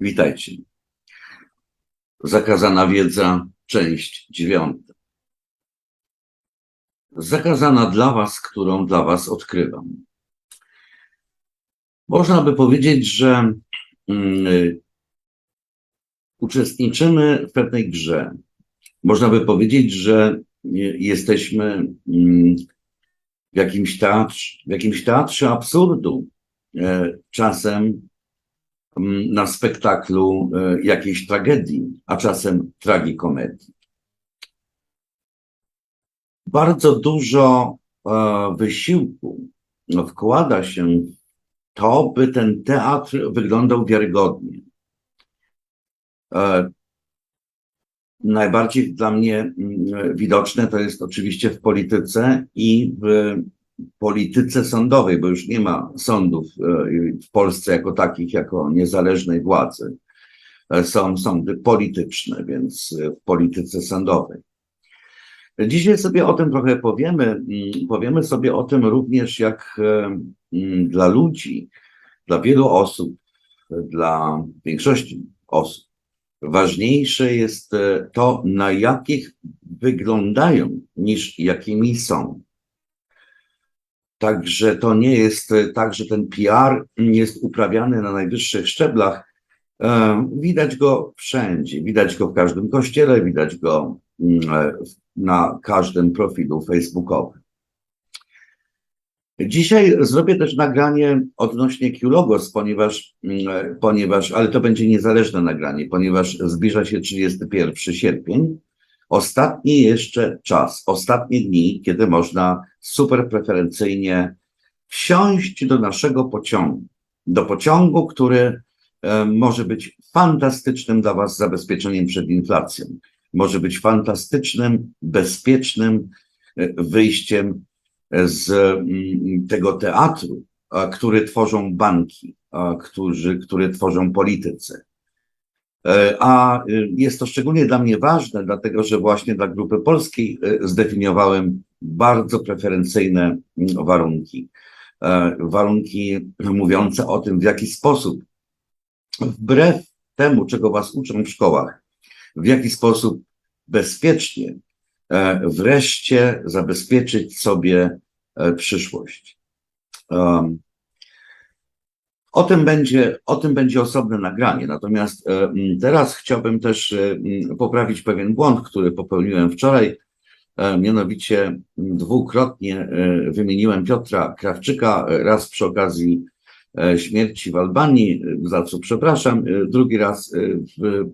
Witajcie. Zakazana wiedza, część dziewiąta. Zakazana dla Was, którą dla Was odkrywam. Można by powiedzieć, że mm, uczestniczymy w pewnej grze. Można by powiedzieć, że jesteśmy mm, w jakimś teatrze, w jakimś teatrze absurdu. E, Czasem na spektaklu e, jakiejś tragedii, a czasem tragikomedii. Bardzo dużo e, wysiłku wkłada się w to, by ten teatr wyglądał wiarygodnie. E, Najbardziej dla mnie widoczne to jest oczywiście w polityce i w polityce sądowej, bo już nie ma sądów e, w Polsce jako takich, jako niezależnej władzy. E, Są sądy polityczne, więc e, w polityce sądowej. Dzisiaj sobie o tym trochę powiemy. Mm, Powiemy sobie o tym również, jak mm, dla ludzi, dla wielu osób, dla większości osób, ważniejsze jest to, na jakich wyglądają, niż jakimi są. Także to nie jest e, tak, że ten PR jest uprawiany na najwyższych szczeblach. E, Widać go wszędzie, widać go w każdym kościele, widać go mm, e, na każdym profilu facebookowym. Dzisiaj zrobię też nagranie odnośnie Q-Logos, ponieważ, mm, ponieważ, ale to będzie niezależne nagranie, ponieważ zbliża się 31 sierpień. Ostatni jeszcze czas, ostatnie dni, kiedy można super preferencyjnie wsiąść do naszego pociągu. Do pociągu, który e, może być fantastycznym dla Was zabezpieczeniem przed inflacją. Może być fantastycznym, bezpiecznym e, wyjściem z mm, tego teatru, a, który tworzą banki, a, którzy, które tworzą politycy. E, A y, jest to szczególnie dla mnie ważne, dlatego że właśnie dla Grupy Polskiej y, zdefiniowałem bardzo preferencyjne mm, warunki. E, Warunki mówiące o tym, w jaki sposób, wbrew temu, czego Was uczą w szkołach, w jaki sposób bezpiecznie e, wreszcie zabezpieczyć sobie przyszłość. O tym będzie, o tym będzie osobne nagranie. Natomiast e, teraz chciałbym też e, poprawić pewien błąd, który popełniłem wczoraj. E, Mianowicie dwukrotnie wymieniłem Piotra Krawczyka, raz przy okazji śmierci w Albanii, za co przepraszam, drugi raz w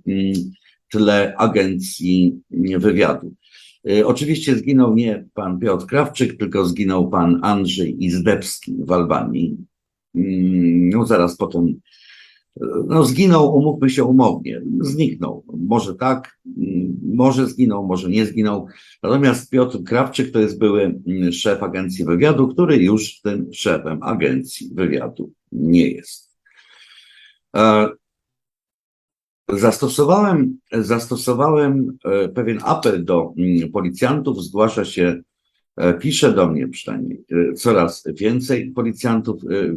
tle agencji wywiadu. Oczywiście zginął nie pan Piotr Krawczyk, tylko zginął pan Andrzej Izdebski w Albanii. Mm, No zaraz potem, e, no zginął, umówmy się umownie, zniknął. Może tak, mm, może zginął, może nie zginął. Natomiast Piotr Krawczyk to jest były mm, szef agencji wywiadu, który już tym szefem agencji wywiadu nie jest. E, Zastosowałem, zastosowałem e, pewien apel do policjantów, zgłasza się, pisze do mnie przynajmniej e, coraz więcej policjantów. E,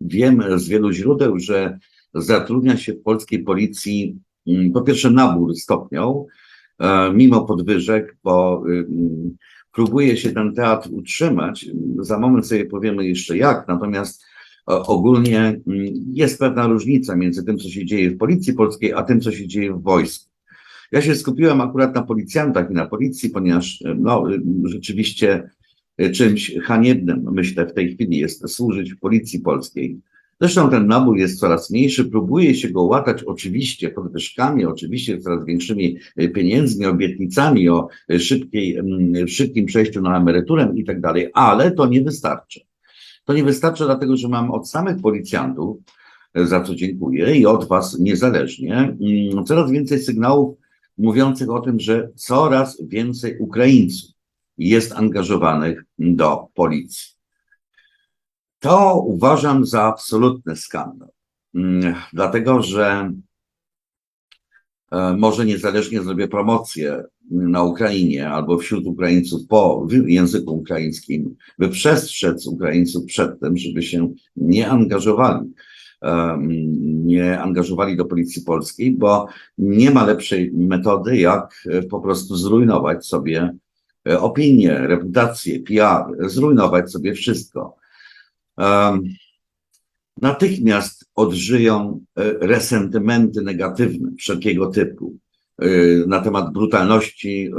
Wiem z wielu źródeł, że zatrudnia się w polskiej policji mm, po pierwsze nabór stopniał, e, mimo podwyżek, bo mm, próbuje się ten teatr utrzymać. Za moment sobie powiemy jeszcze jak, natomiast ogólnie mm, jest pewna różnica między tym, co się dzieje w policji polskiej, a tym, co się dzieje w wojsku. Ja się skupiłem akurat na policjantach i na policji, ponieważ e, no, y, rzeczywiście e, czymś haniebnym, myślę, w tej chwili jest służyć w policji polskiej. Zresztą ten nabór jest coraz mniejszy, próbuje się go łatać oczywiście podwyżkami, oczywiście coraz większymi e, pieniędzmi, obietnicami o e, szybkiej, mm, szybkim przejściu na emeryturę i tak dalej, ale to nie wystarczy. To nie wystarczy, dlatego że mam od samych policjantów, e, za co dziękuję, i od Was niezależnie, mm, coraz więcej sygnałów mówiących o tym, że coraz więcej Ukraińców jest angażowanych do policji. To uważam za absolutny skandal, Mm, dlatego że e, może niezależnie zrobię promocję na Ukrainie albo wśród Ukraińców po języku ukraińskim, by przestrzec Ukraińców przed tym, żeby się nie angażowali nie angażowali do policji polskiej, bo nie ma lepszej metody, jak e, po prostu zrujnować sobie e, opinię, reputację, PR, zrujnować sobie wszystko. Natychmiast odżyją e, resentymenty negatywne wszelkiego typu na temat brutalności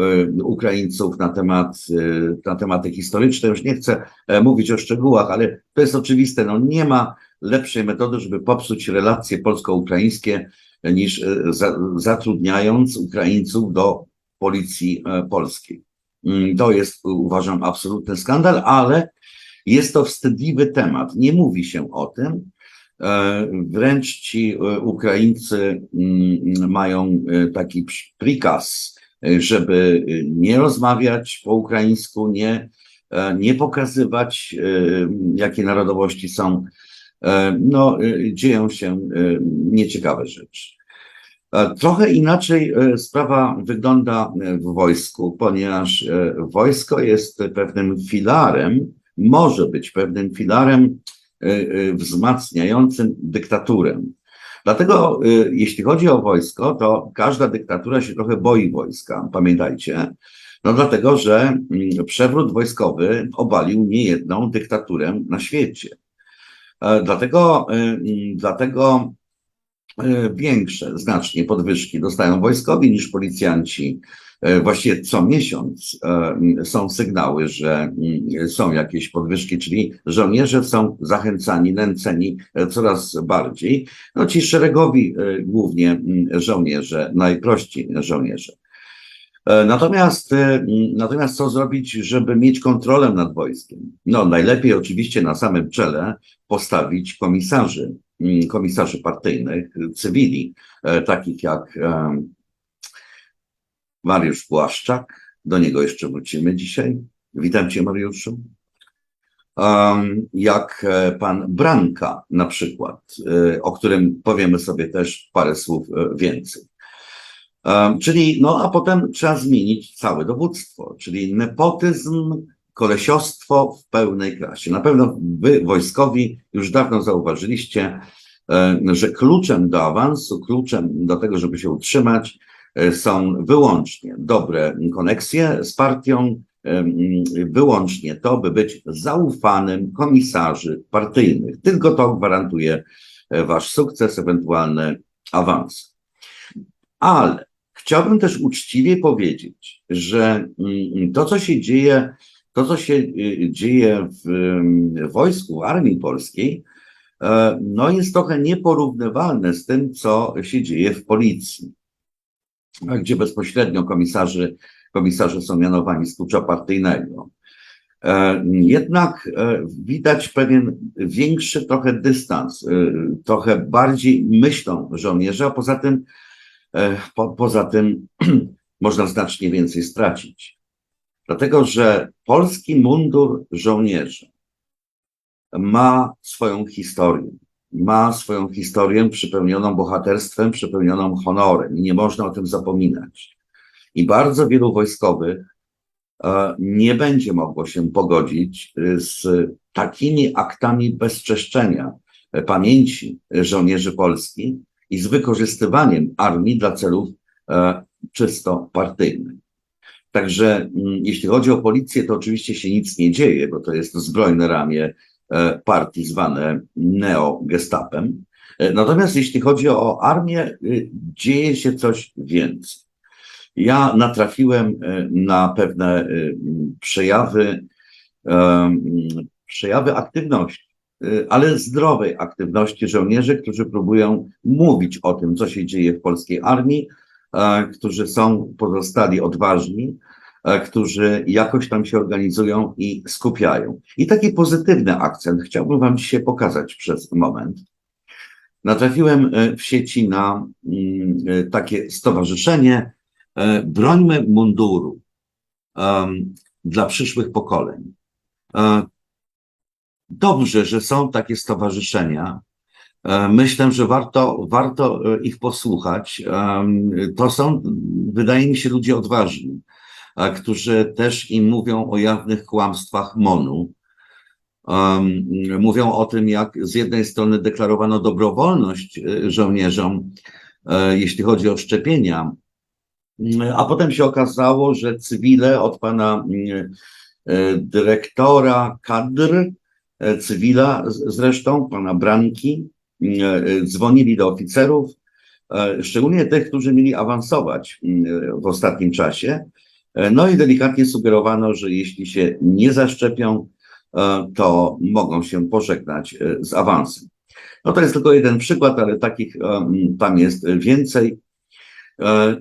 Ukraińców, na temat, na tematy historyczne. Już nie chcę mówić o szczegółach, ale to jest oczywiste. No nie ma lepszej metody, żeby popsuć relacje polsko-ukraińskie, e, niż e, za, zatrudniając Ukraińców do policji e, polskiej. Mm, To jest, uważam, absolutny skandal, ale jest to wstydliwy temat. Nie mówi się o tym. Wręcz ci Ukraińcy mm, mają taki prikaz, żeby nie rozmawiać po ukraińsku, nie, nie pokazywać, jakie narodowości są. E, No, e, dzieją się e, nieciekawe rzeczy. Trochę inaczej sprawa wygląda w wojsku, ponieważ wojsko jest pewnym filarem, może być pewnym filarem wzmacniającym dyktaturę. Dlatego, jeśli chodzi o wojsko, to każda dyktatura się trochę boi wojska, pamiętajcie. No dlatego, że mm, przewrót wojskowy obalił niejedną dyktaturę na świecie. E, Dlatego, e, dlatego e, większe znacznie podwyżki dostają wojskowi niż policjanci. Właściwie co miesiąc są sygnały, że mm, są jakieś podwyżki, czyli żołnierze są zachęcani, nęceni coraz bardziej. No ci szeregowi głównie mm, żołnierze, najprości żołnierze. E, Natomiast, e, natomiast co zrobić, żeby mieć kontrolę nad wojskiem? No, najlepiej oczywiście na samym czele postawić komisarzy, mm, komisarzy partyjnych, cywili, e, takich jak Mariusz Błaszczak, do niego jeszcze wrócimy dzisiaj. Witam Cię, Mariuszu. Jak pan Branka na przykład, o którym powiemy sobie też parę słów więcej. Czyli, no a potem trzeba zmienić całe dowództwo, czyli nepotyzm, kolesiostwo w pełnej klasie. Na pewno wy, wojskowi, już dawno zauważyliście, że kluczem do awansu, kluczem do tego, żeby się utrzymać, e, są wyłącznie dobre koneksje z partią, wyłącznie to, by być zaufanym komisarzy partyjnych. Tylko to gwarantuje e, wasz sukces, ewentualne awanse. Ale chciałbym też uczciwie powiedzieć, że mm, to, co się dzieje, to, co się y, dzieje w ym, wojsku, w armii polskiej, e, no jest trochę nieporównywalne z tym, co się dzieje w policji, gdzie bezpośrednio komisarze, komisarze są mianowani z klucza partyjnego. E, Jednak e, widać pewien większy trochę dystans, trochę bardziej myślą żołnierze, a poza tym Po, poza tym można znacznie więcej stracić. Dlatego, że polski mundur żołnierza ma swoją historię. Ma swoją historię przepełnioną bohaterstwem, przepełnioną honorem i nie można o tym zapominać. I bardzo wielu wojskowych e, nie będzie mogło się pogodzić y, z takimi aktami bezczeszczenia e, pamięci żołnierzy Polski, i z wykorzystywaniem armii dla celów e, czysto partyjnych. Także mm, jeśli chodzi o policję, to oczywiście się nic nie dzieje, bo to jest zbrojne ramię e, partii zwane neo-gestapem. E, Natomiast jeśli chodzi o armię, y, dzieje się coś więcej. Ja natrafiłem e, na pewne y, przejawy, e, przejawy aktywności ale zdrowej aktywności żołnierzy, którzy próbują mówić o tym, co się dzieje w polskiej armii, e, którzy są pozostali odważni, e, którzy jakoś tam się organizują i skupiają. I taki pozytywny akcent chciałbym Wam dzisiaj pokazać przez moment. Natrafiłem e, w sieci na mm, takie stowarzyszenie Brońmy munduru dla przyszłych pokoleń. E, Dobrze, że są takie stowarzyszenia. E, Myślę, że warto, warto e, ich posłuchać. Em, To są, wydaje mi się, ludzie odważni, którzy też im mówią o jawnych kłamstwach MONU. um, mówią o tym, jak z jednej strony deklarowano dobrowolność e, żołnierzom, e, jeśli chodzi o szczepienia, a potem się okazało, że cywile od pana mm, e, dyrektora kadr, e, cywila z- zresztą, pana Branki, mm, e, dzwonili do oficerów, e, szczególnie tych, którzy mieli awansować w ostatnim czasie. E, No i delikatnie sugerowano, że jeśli się nie zaszczepią, e, to mogą się pożegnać e, z awansem. No to jest tylko jeden przykład, ale takich e, tam jest więcej. E,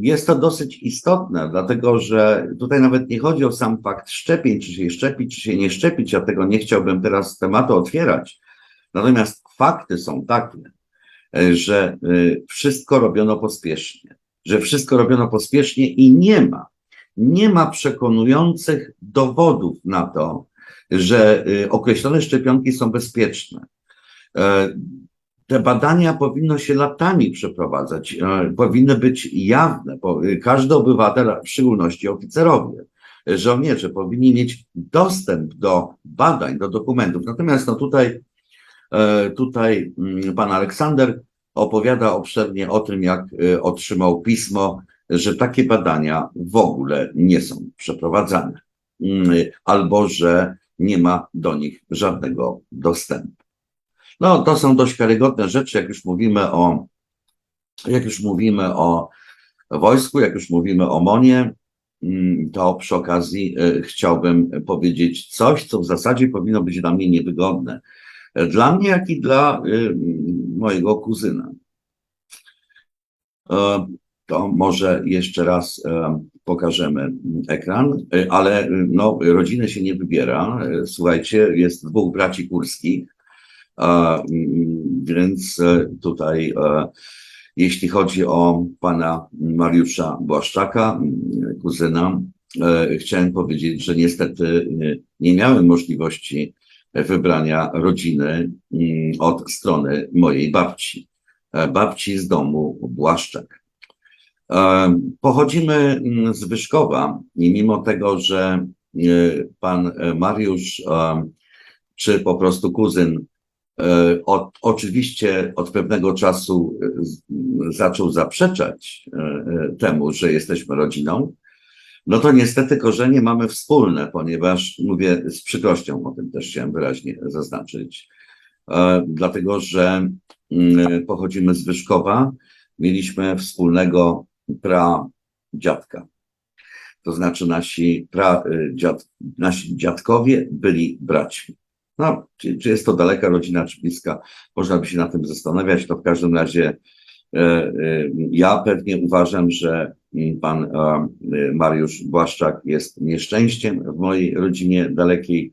Jest to dosyć istotne, dlatego że tutaj nawet nie chodzi o sam fakt szczepień, czy się szczepić, czy się nie szczepić. Ja tego nie chciałbym teraz tematu otwierać. Natomiast fakty są takie, e, że e, wszystko robiono pospiesznie, że wszystko robiono pospiesznie i nie ma, nie ma przekonujących dowodów na to, że określone szczepionki są bezpieczne. Te badania powinno się latami przeprowadzać, e, powinny być jawne. e, Każdy obywatel, w szczególności oficerowie, e, żołnierze, powinni mieć dostęp do badań, do dokumentów. Natomiast no tutaj, tutaj mm, pan Aleksander opowiada obszernie o tym, jak otrzymał pismo, że takie badania w ogóle nie są przeprowadzane, Mm, albo że nie ma do nich żadnego dostępu. No, to są dość karygodne rzeczy, jak już mówimy o, jak już mówimy o wojsku, jak już mówimy o MONie, mm, to przy okazji e, chciałbym powiedzieć coś, co w zasadzie powinno być dla mnie niewygodne. E, Dla mnie, jak i dla y, mojego kuzyna. E, To może jeszcze raz e, pokażemy ekran, e, ale no, rodziny się nie wybiera. E, Słuchajcie, jest dwóch braci kurskich, Więc e, tutaj, e, jeśli chodzi o pana Mariusza Błaszczaka, mm, kuzyna, e, chciałem powiedzieć, że niestety nie miałem możliwości wybrania rodziny mm, od strony mojej babci, babci z domu Błaszczak. Pochodzimy mm, z Wyszkowa i mimo tego, że pan Mariusz, czy po prostu kuzyn, E, oczywiście od pewnego czasu e, zaczął zaprzeczać e, temu, że jesteśmy rodziną, no to niestety korzenie mamy wspólne, ponieważ mówię z przykrością, o tym też chciałem wyraźnie zaznaczyć, dlatego że mm, pochodzimy z Wyszkowa, mieliśmy wspólnego pradziadka. To znaczy nasi, pra, dziad, nasi dziadkowie byli braćmi. No, czy, czy jest to daleka rodzina, czy bliska, można by się na tym zastanawiać. To w każdym razie e, e, ja pewnie uważam, że mm, pan e, Mariusz Błaszczak jest nieszczęściem w mojej rodzinie dalekiej.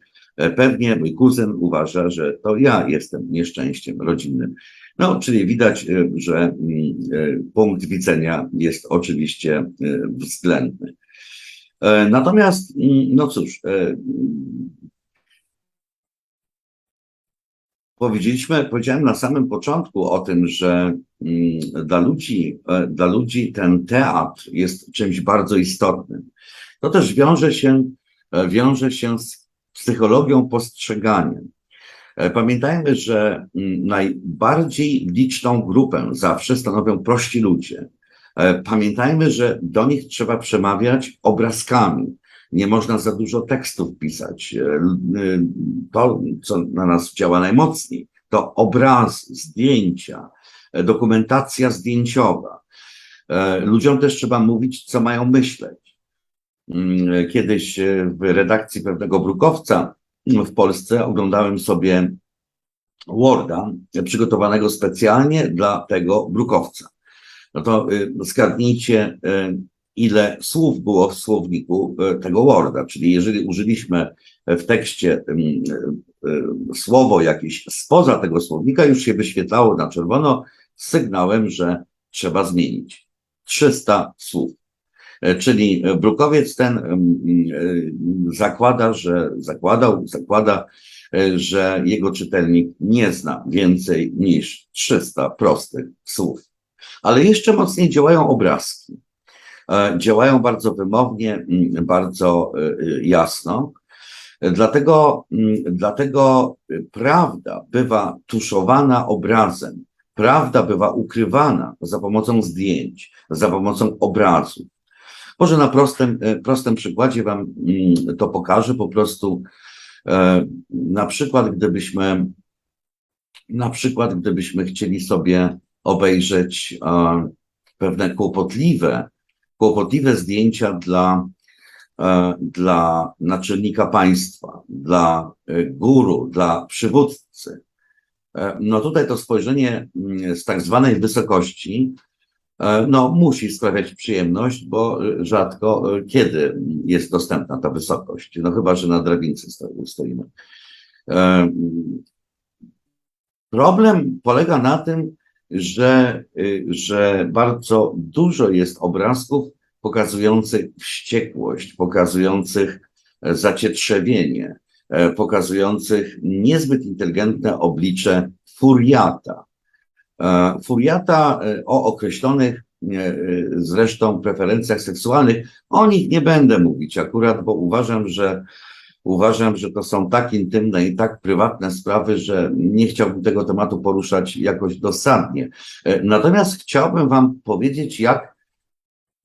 Pewnie mój kuzyn uważa, że to ja jestem nieszczęściem rodzinnym. No, czyli widać, że mm, punkt widzenia jest oczywiście względny. Natomiast, mm, no cóż, e, Powiedzieliśmy, powiedziałem na samym początku o tym, że mm, dla ludzi, e, dla ludzi ten teatr jest czymś bardzo istotnym. To też wiąże się, e, wiąże się z psychologią postrzegania. E, Pamiętajmy, że mm, najbardziej liczną grupę zawsze stanowią prości ludzie. Pamiętajmy, że do nich trzeba przemawiać obrazkami. Nie można za dużo tekstów pisać. E, y, To, co na nas działa najmocniej, to obraz, zdjęcia, e, dokumentacja zdjęciowa. E, Ludziom też trzeba mówić, co mają myśleć. Mm, Kiedyś e, w redakcji pewnego brukowca w Polsce oglądałem sobie Worda przygotowanego specjalnie dla tego brukowca. No to zgadnijcie, y, ile słów było w słowniku y, tego Worda. Czyli jeżeli użyliśmy w tekście y, słowo jakieś spoza tego słownika, już się wyświetlało na czerwono sygnałem, że trzeba zmienić. 300 słów. E, Czyli e, brukowiec ten zakłada, że zakładał, zakłada, e, że jego czytelnik nie zna więcej niż 300 prostych słów. Ale jeszcze mocniej działają obrazki. E, Działają bardzo wymownie, mm, bardzo e, e, jasno. Dlatego, mm, dlatego prawda bywa tuszowana obrazem, prawda bywa ukrywana za pomocą zdjęć, za pomocą obrazów. Może na prostym, prostym przykładzie Wam mm, to pokażę. Po prostu, e, na przykład, gdybyśmy, na przykład, gdybyśmy chcieli sobie obejrzeć e, pewne kłopotliwe, kłopotliwe zdjęcia dla, e, dla naczelnika państwa, dla e, guru, dla przywódcy. E, no tutaj to spojrzenie mm, z tak zwanej wysokości no, musi sprawiać przyjemność, bo rzadko kiedy jest dostępna ta wysokość. No chyba, że na drabince stoimy. Problem polega na tym, że, y, że bardzo dużo jest obrazków pokazujących wściekłość, pokazujących e, zacietrzewienie, e, pokazujących niezbyt inteligentne oblicze furiata. E, furiata o określonych zresztą preferencjach seksualnych, o nich nie będę mówić akurat, bo uważam, że Uważam, że to są tak intymne i tak prywatne sprawy, że nie chciałbym tego tematu poruszać jakoś dosadnie. E, natomiast chciałbym Wam powiedzieć, jak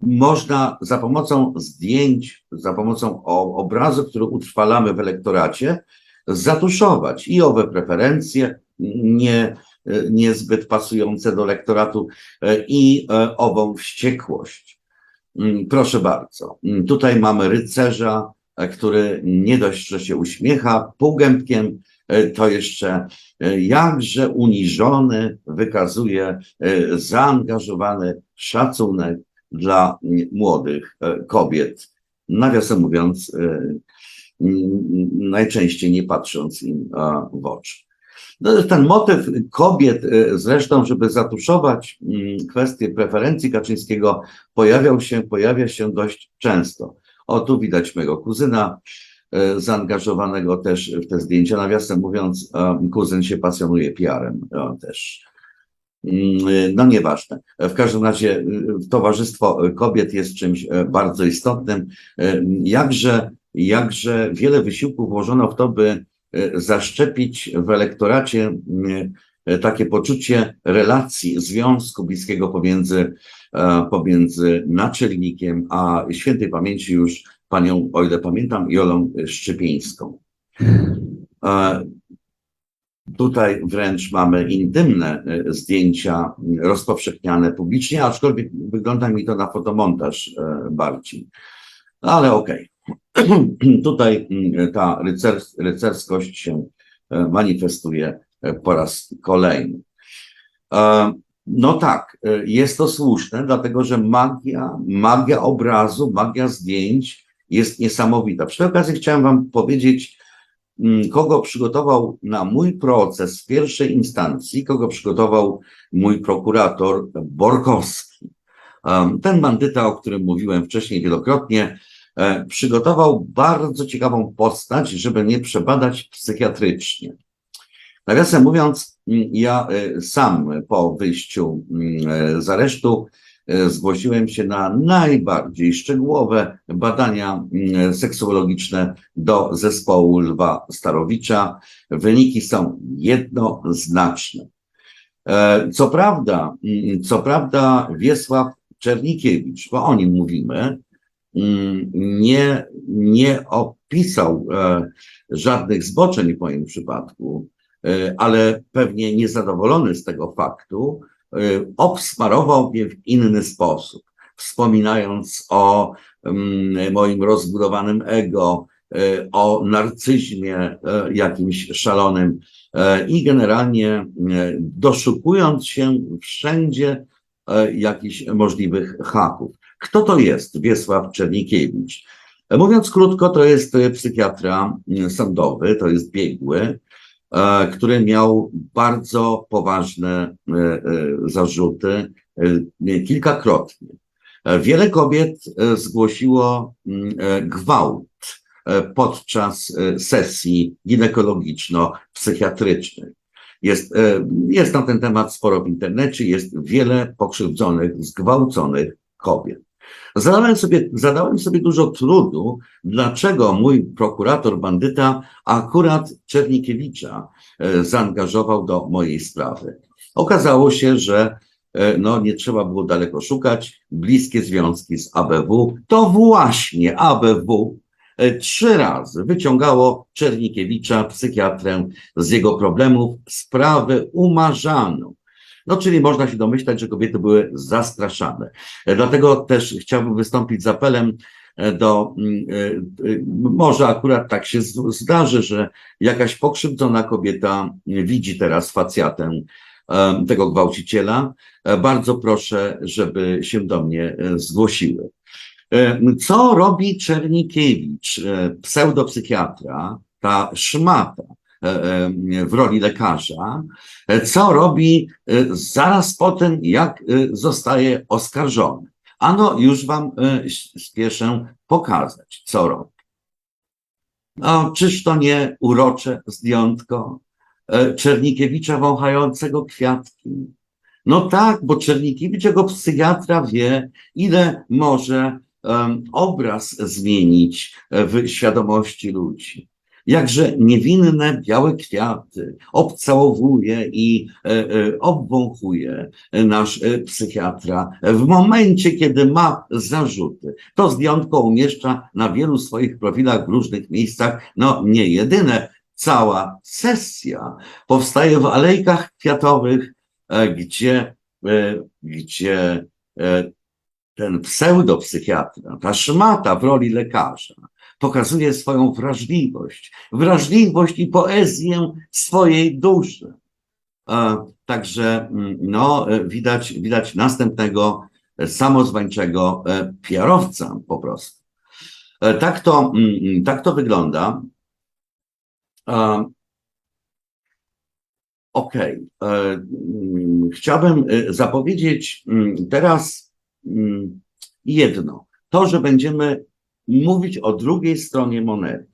można za pomocą zdjęć, za pomocą obrazu, który utrwalamy w elektoracie, zatuszować i owe preferencje nie, e, niezbyt pasujące do elektoratu e, i ową wściekłość. Mm, proszę bardzo, mm, tutaj mamy rycerza, który nie dość, że się uśmiecha półgębkiem, e, to jeszcze e, jakże uniżony wykazuje zaangażowany szacunek dla młodych kobiet. Nawiasem mówiąc, najczęściej nie patrząc im w oczy. No, ten motyw kobiet, zresztą, żeby zatuszować kwestię preferencji Kaczyńskiego, pojawiał się, pojawia się dość często. O, tu widać mojego kuzyna e, zaangażowanego też w te zdjęcia. Nawiasem mówiąc, e, kuzyn się pasjonuje PR-em też. Mm, e, no nieważne. W każdym razie towarzystwo kobiet jest czymś bardzo istotnym. Jakże, jakże wiele wysiłku włożono w to, by zaszczepić w elektoracie takie poczucie relacji, związku bliskiego pomiędzy E, pomiędzy naczelnikiem a świętej pamięci już panią, o ile pamiętam, Jolą Szczypińską. E, tutaj wręcz mamy intymne e, zdjęcia rozpowszechniane publicznie, aczkolwiek wygląda mi to na fotomontaż bardziej. Ale okej. Okay. Tutaj ta rycers rycerskość się manifestuje po raz kolejny. No tak, e, jest to słuszne, dlatego że magia, magia obrazu, magia zdjęć jest niesamowita. Przy tej okazji chciałem Wam powiedzieć, mm, kogo przygotował na mój proces w pierwszej instancji, kogo przygotował mój prokurator Borkowski. Ten bandyta, o którym mówiłem wcześniej wielokrotnie, e, przygotował bardzo ciekawą postać, żeby nie przebadać psychiatrycznie. Nawiasem mówiąc, ja e, sam po wyjściu e, z aresztu e, zgłosiłem się na najbardziej szczegółowe badania seksuologiczne do zespołu Lwa Starowicza. Wyniki są jednoznaczne. Co prawda, co prawda Wiesław Czernikiewicz, bo o nim mówimy, nie, nie opisał żadnych zboczeń w moim przypadku, E, ale pewnie niezadowolony z tego faktu, e, obsmarował mnie w inny sposób, wspominając o mm, moim rozbudowanym ego, e, o narcyzmie jakimś szalonym i generalnie doszukując się wszędzie jakichś możliwych haków. Kto to jest Wiesław Czernikiewicz? Mówiąc krótko, to jest psychiatra sądowy, to jest biegły, E, który miał bardzo poważne e, e, zarzuty kilkakrotnie. Wiele kobiet zgłosiło mm, gwałt podczas sesji ginekologiczno-psychiatrycznych. Jest, jest na ten temat sporo w internecie, jest wiele pokrzywdzonych, zgwałconych kobiet. Zadałem sobie, zadałem sobie dużo trudu, dlaczego mój prokurator bandyta akurat Czernikiewicza e, zaangażował do mojej sprawy. Okazało się, że e, no, nie trzeba było daleko szukać, bliskie związki z ABW, to właśnie ABW e, trzy razy wyciągało Czernikiewicza, psychiatrę, z jego problemów, sprawę umarzaną. No, czyli można się domyślać, że kobiety były zastraszane. E, Dlatego też chciałbym wystąpić z apelem e, do, mm, e, może akurat tak się zdarzy, że jakaś pokrzywdzona kobieta widzi teraz facjatę tego gwałciciela. Bardzo proszę, żeby się do mnie zgłosiły. Co robi Czernikiewicz, pseudopsychiatra, ta szmata w roli lekarza, e, co robi e, zaraz po tym, jak e, zostaje oskarżony? Ano, już wam e, spieszę pokazać, co robi. No, czyż to nie urocze zdjątko e, Czernikiewicza wąchającego kwiatki? No tak, bo Czernikiewicz jako psychiatra wie, ile może obraz zmienić e, w świadomości ludzi. Jakże niewinne białe kwiaty obcałowuje i e, e, obwąchuje nasz e, psychiatra w momencie, kiedy ma zarzuty. To zdjątko umieszcza na wielu swoich profilach w różnych miejscach. No nie jedyne, cała sesja powstaje w alejkach kwiatowych, gdzie, gdzie ten pseudopsychiatra, ta szmata w roli lekarza, pokazuje swoją wrażliwość, wrażliwość i poezję swojej duszy. E, Także mm, no, e, widać, widać następnego samozwańczego e, PR-owca po prostu. Tak to, mm, tak to wygląda. Mm, Chciałbym zapowiedzieć mm, teraz mm, jedno. To, że będziemy mówić o drugiej stronie monety.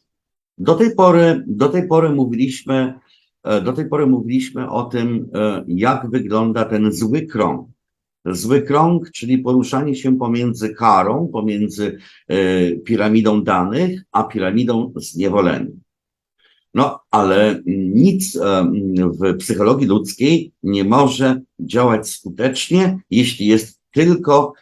Do tej pory, do tej pory mówiliśmy, e, do tej pory mówiliśmy o tym, e, jak wygląda ten zły krąg. Zły krąg, czyli poruszanie się pomiędzy karą, pomiędzy e, piramidą danych, a piramidą zniewolenia. No, ale nic w psychologii ludzkiej nie może działać skutecznie, jeśli jest tylko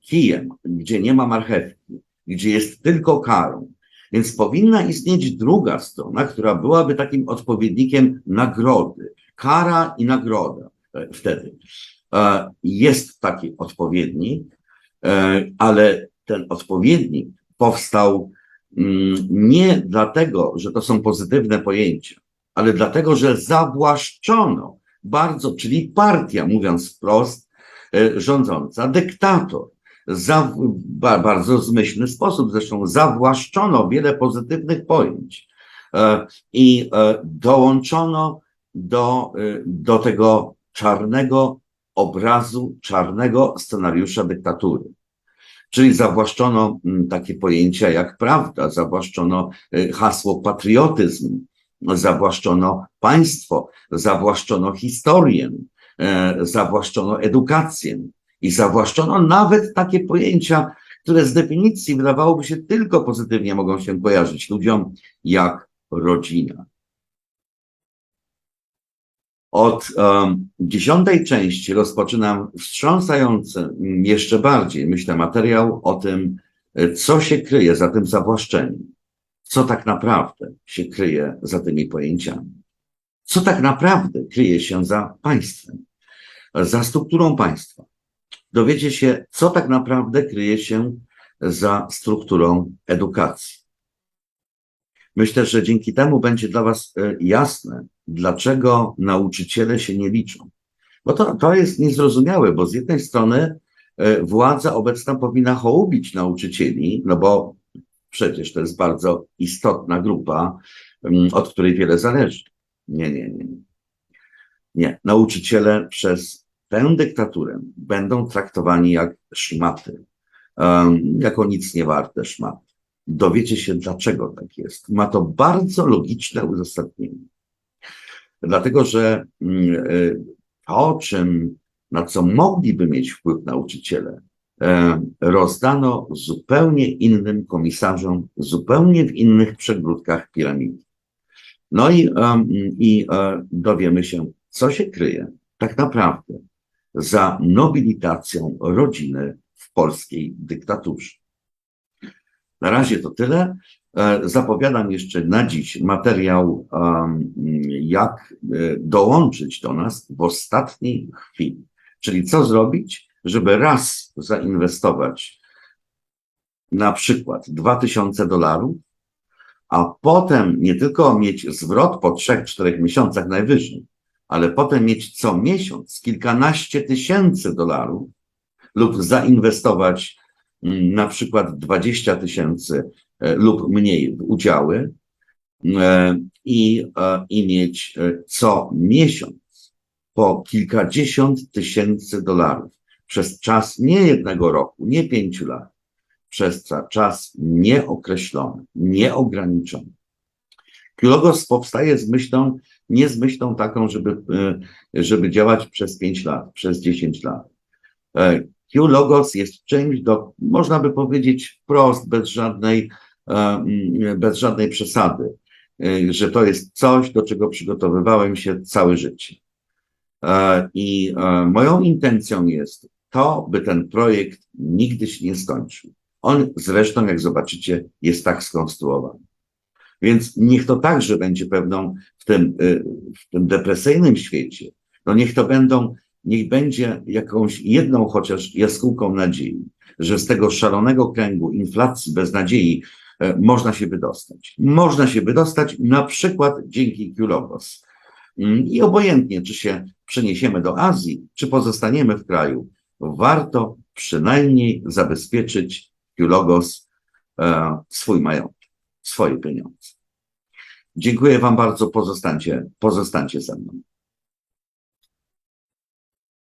kijem, gdzie nie ma marchewki, gdzie jest tylko karą. Więc powinna istnieć druga strona, która byłaby takim odpowiednikiem nagrody. Kara i nagroda e, wtedy. E, Jest taki odpowiednik, e, ale ten odpowiednik powstał mm, nie dlatego, że to są pozytywne pojęcia, ale dlatego, że zawłaszczono bardzo, czyli partia, mówiąc wprost, rządząca, dyktator, za, ba, bardzo zmyślny sposób, zresztą zawłaszczono wiele pozytywnych pojęć e, i e, dołączono do, e, do tego czarnego obrazu, czarnego scenariusza dyktatury. Czyli zawłaszczono takie pojęcia jak prawda, zawłaszczono hasło patriotyzm, zawłaszczono państwo, zawłaszczono historię, zawłaszczono edukację i zawłaszczono nawet takie pojęcia, które z definicji wydawałoby się tylko pozytywnie mogą się kojarzyć ludziom, jak rodzina. Od um, dziesiątej części rozpoczynam wstrząsający jeszcze bardziej, myślę, materiał o tym, co się kryje za tym zawłaszczeniem, co tak naprawdę się kryje za tymi pojęciami, co tak naprawdę kryje się za państwem, za strukturą państwa. Dowiecie się, co tak naprawdę kryje się za strukturą edukacji. Myślę, że dzięki temu będzie dla Was e, jasne, dlaczego nauczyciele się nie liczą. Bo to, to jest niezrozumiałe, bo z jednej strony e, władza obecna powinna hołubić nauczycieli, no bo przecież to jest bardzo istotna grupa, od której wiele zależy. Nie, nie. Nie, nie. nauczyciele przez tę dyktaturę będą traktowani jak szmaty, jako nic nie warte szmaty. Dowiecie się, dlaczego tak jest. Ma to bardzo logiczne uzasadnienie. Dlatego, że mm, y, to, czym, na co mogliby mieć wpływ nauczyciele, e, rozdano zupełnie innym komisarzom, zupełnie w innych przegródkach piramidy. No i, i e, dowiemy się, co się kryje tak naprawdę za nobilitacją rodziny w polskiej dyktaturze. Na razie to tyle. E, Zapowiadam jeszcze na dziś materiał, jak e, dołączyć do nas w ostatniej chwili. Czyli co zrobić, żeby raz zainwestować na przykład 2000 dolarów, a potem nie tylko mieć zwrot po 3-4 miesiącach najwyżej, ale potem mieć co miesiąc kilkanaście tysięcy dolarów lub zainwestować mm, na przykład 20 tysięcy e, lub mniej w udziały e, i, e, i mieć co miesiąc po kilkadziesiąt tysięcy dolarów przez czas nie jednego roku, nie pięciu lat, przez czas nieokreślony, nieograniczony. Kilogos powstaje z myślą, nie z myślą taką, żeby, e, żeby działać przez 5 lat, przez 10 lat. E, Q-Logos jest czymś, do, można by powiedzieć wprost, bez żadnej, e, mm, bez żadnej przesady, że to jest coś, do czego przygotowywałem się całe życie. I moją intencją jest to, by ten projekt nigdy się nie skończył. On zresztą, jak zobaczycie, jest tak skonstruowany. Więc niech to także będzie pewną w tym, y, w tym depresyjnym świecie, no niech to będą, niech będzie jakąś jedną chociaż jaskółką nadziei, że z tego szalonego kręgu inflacji, beznadziei e, można się wydostać. Można się wydostać na przykład dzięki Q-Logos. Mm, I obojętnie, czy się przeniesiemy do Azji, czy pozostaniemy w kraju, warto przynajmniej zabezpieczyć Q-Logos e, swój majątek, swoje pieniądze. Dziękuję Wam bardzo, pozostańcie, pozostańcie ze mną.